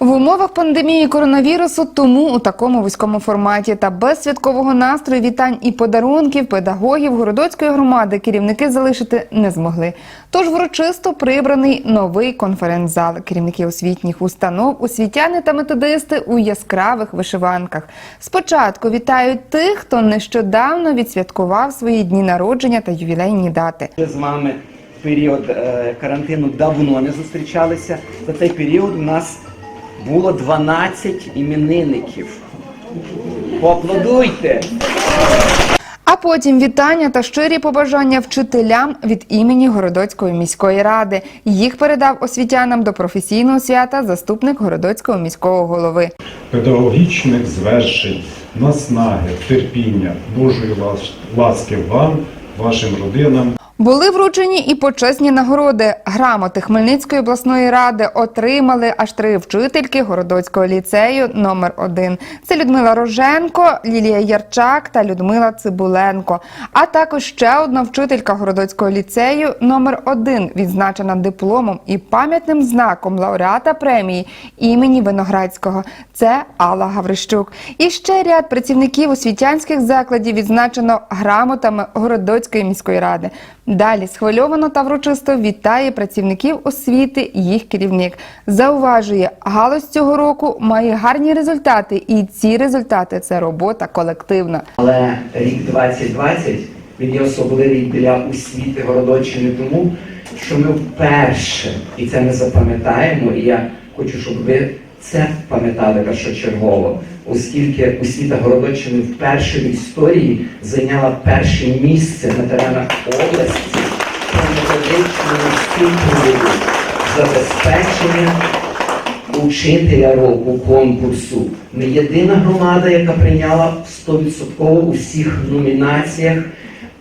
В умовах пандемії коронавірусу тому у такому вузькому форматі та без святкового настрою вітань і подарунків педагогів городоцької громади керівники залишити не змогли. Тож врочисто прибраний новий конференц-зал. Керівники освітніх установ, освітяни та методисти у яскравих вишиванках. Спочатку вітають тих, хто нещодавно відсвяткував свої дні народження та ювілейні дати. З вами період е, карантину давно не зустрічалися. За цей період у нас було 12 іменинників. Поаплодуйте! А потім вітання та щирі побажання вчителям від імені Городоцької міської ради. Їх передав освітянам до професійного свята заступник Городоцького міського голови. педагогічних звершень, наснаги, терпіння, Божої лас- ласки вам, вашим родинам Були вручені і почесні нагороди. Грамоти Хмельницької обласної ради отримали аж три вчительки Городоцького ліцею номер 1 Це Людмила Роженко, Лілія Ярчак та Людмила Цибуленко. А також ще одна вчителька Городоцького ліцею номер 1 відзначена дипломом і пам'ятним знаком лауреата премії імені Виноградського. Це Алла Гаврищук. І ще ряд працівників освітянських закладів відзначено грамотами Городоцької міської ради. Далі схвильовано та врочисто вітає працівників освіти їх керівник. Зауважує, галузь цього року має гарні результати, і ці результати це робота колективна. Але рік 2020 він є особливий для освіти Городоччини тому, що ми вперше, і це ми запам'ятаємо, і я хочу, щоб ви це пам'ятали першочергово, оскільки освіта Городоччини вперше в історії зайняла перше місце на теренах області по методичному супроводу забезпечення учителя року конкурсу. Ми єдина громада, яка прийняла 100% у всіх номінаціях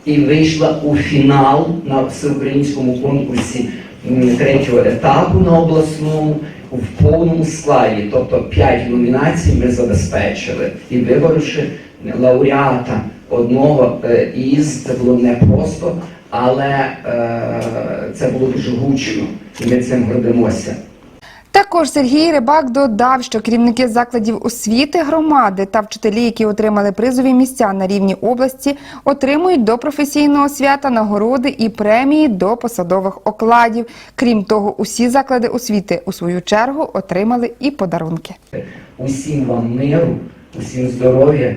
і вийшла у фінал на всеукраїнському конкурсі третього етапу на обласному в повному складі. Тобто 5 номінацій ми забезпечили і виборивши лауреата одного е, із це було непросто, але е, це було дуже гучно, і ми цим гордимося. Також Сергій Рибак додав, що керівники закладів освіти громади та вчителі, які отримали призові місця на рівні області, отримують до професійного свята нагороди і премії до посадових окладів. Крім того, усі заклади освіти у свою чергу отримали і подарунки. Усім вам миру, усім здоров'я.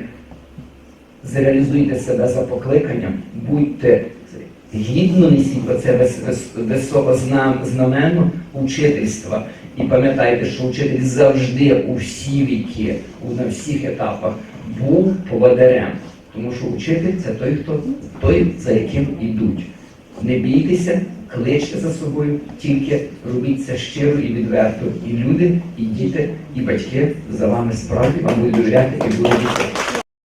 Зреалізуйте себе за покликанням, будьте гідно несіть оце вис- вис- високознаменно учительства. І пам'ятайте, що учитель завжди у всі віки, на всіх етапах був поводирем. Тому що учитель це той, хто той, за яким йдуть. Не бійтеся, кличте за собою, тільки робіть це щиро і відверто. І люди, і діти, і батьки за вами справді вам будуть довіряти і будуть. йти.